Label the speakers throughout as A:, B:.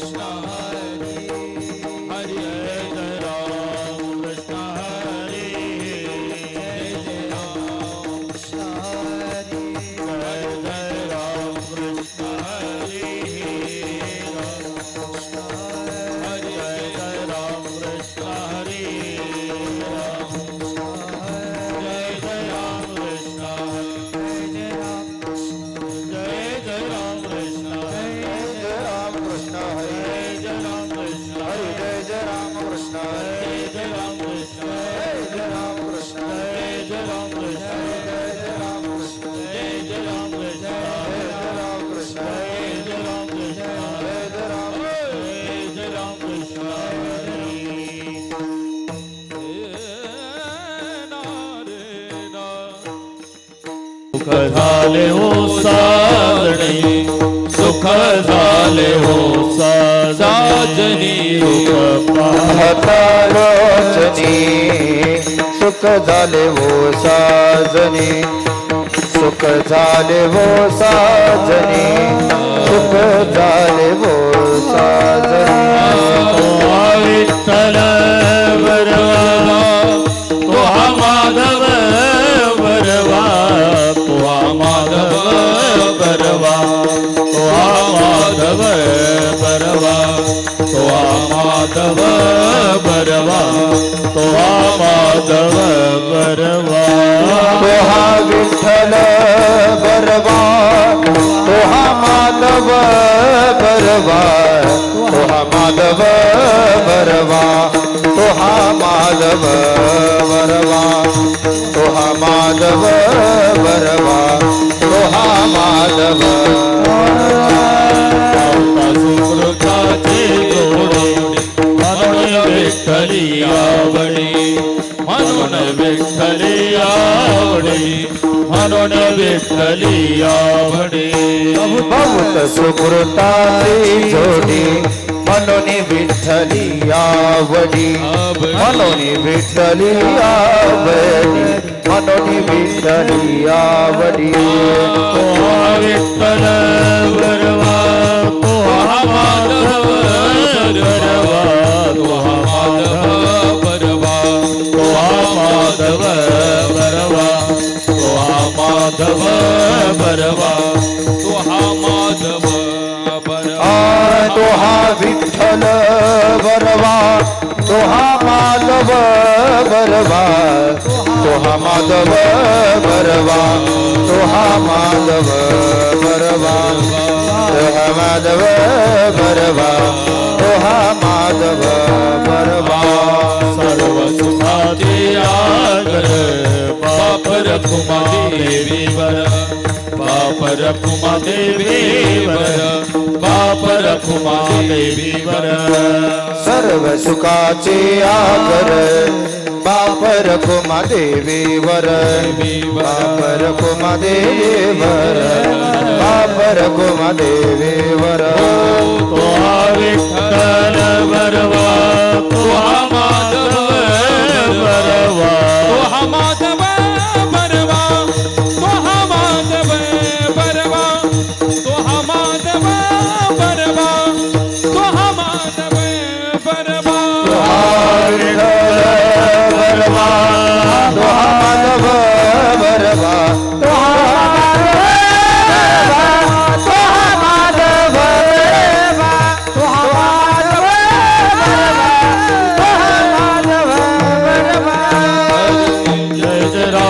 A: Krishna झाले हो साजणी सुख झाले हो साजनी रूप
B: पाहता रोचनी सुख झाले हो साजनी सुख झाले हो साजनी सुख झाले हो साजनी।
A: विठ्ठल बरवा પરવા તો માધવ પરવા તોહા વિઠ્ઠલ પરવા તોહા માધવ પરવા તોહા માધવ પરવા તોહા માધવ પરવા તોહા માધવ પરવા તોહા
B: માધવ પરવા विठ्ठली
A: आवडे म्हणून विठ्ठली आवडे म्हणून विठ्ठली आवडे.
B: बहुत सुकृताची जोडी म्हणून विठ्ठली आवडी म्हणून विठ्ठली आवडी म्हणून विठ्ठली आवडी.
A: विठ्ठल माधव बरवा तो हा माधव बरवा तो हा माधव बरवा तो हा माधव बरवा तो हा माधव बरवा
B: तो हा माधव बरवा
A: सर्व आगर बाप रखुमा देवी वर। बाप रखुमा देवी वर
B: सर्व सुखाचे आगर बाप रखुमा देवीवर बाप रखुमा देवीवर बाप रखुमा देवीवर
A: तो हा विठ्ठल बरवा तो हा माधव बरवा तो हा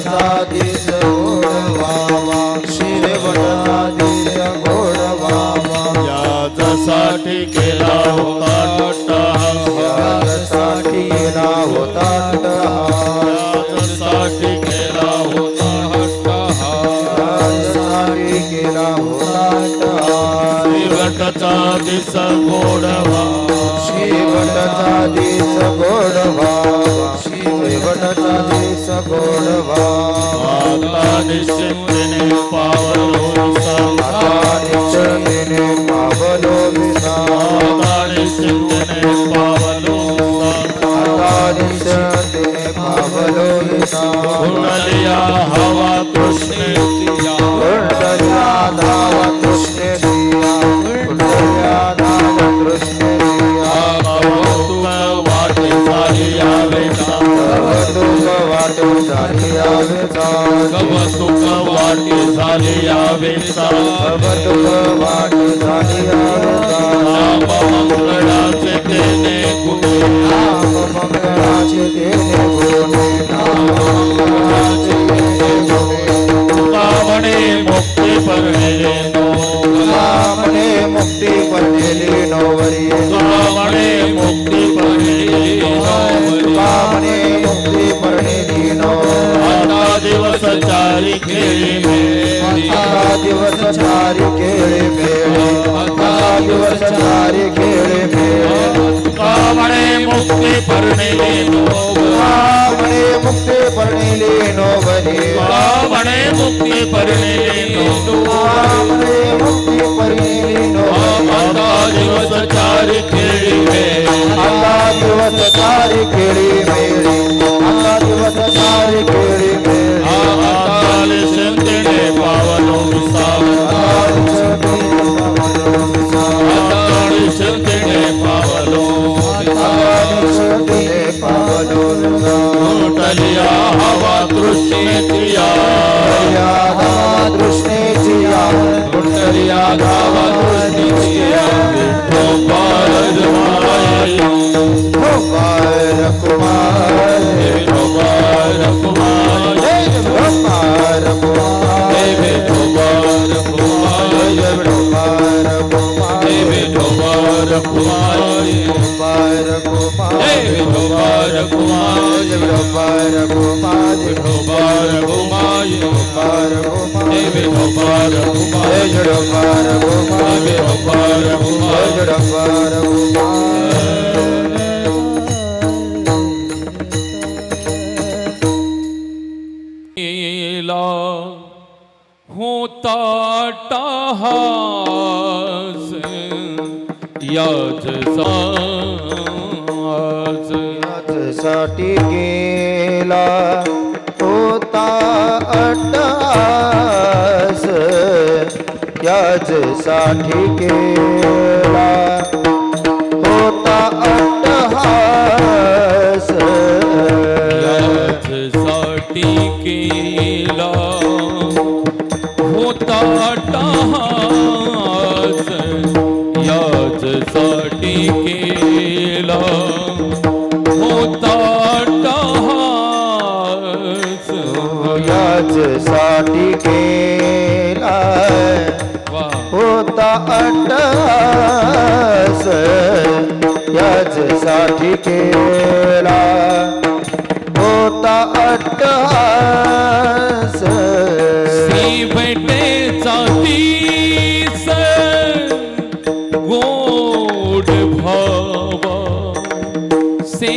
A: साधे దిశించిన పావలో विश्व भगवान ಪರನೇನೇ ನೋವನೆ ಮುಕ್ತಿ ಪರನೇನೇ ನೋವನೆ ಆ ಮುಕ್ತಿ ಪರನೇನೇ ನೋವನೆ ಆ ವಣೆ ಮುಕ್ತಿ
B: ಪರನೇನೇ ನೋವನೆ ಅಂತ ದಿವಸ ಕಾರ್ಯಕ್ಕೆ ಅಂತ ದಿವಸ ಕಾರ್ಯಕ್ಕೆ
A: Baby Hopar
B: Huma Jodhar Huma Baby Hopar
A: Huma Jodhar Huma ला होता
C: टाहास याच साज याच
B: साठी गेला गज साठी के होता अट्टहास।
C: साठी होता अट्टहास। याच साठी केला
B: साठी के अट्टहास याच साठी केला. होता अट्टहास
C: श्री भेटे चातीस गोड भावा. से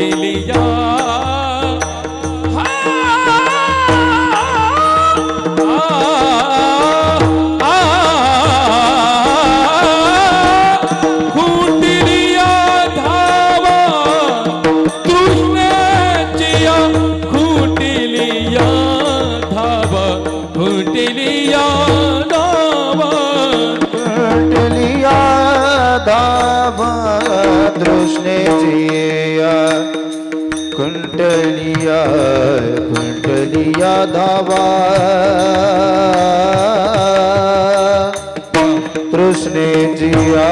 B: baby, yeah.
C: कुंडलिया कुंडलिया धावा।
B: कृष्ण कुंडलिया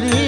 A: ಕಲಿ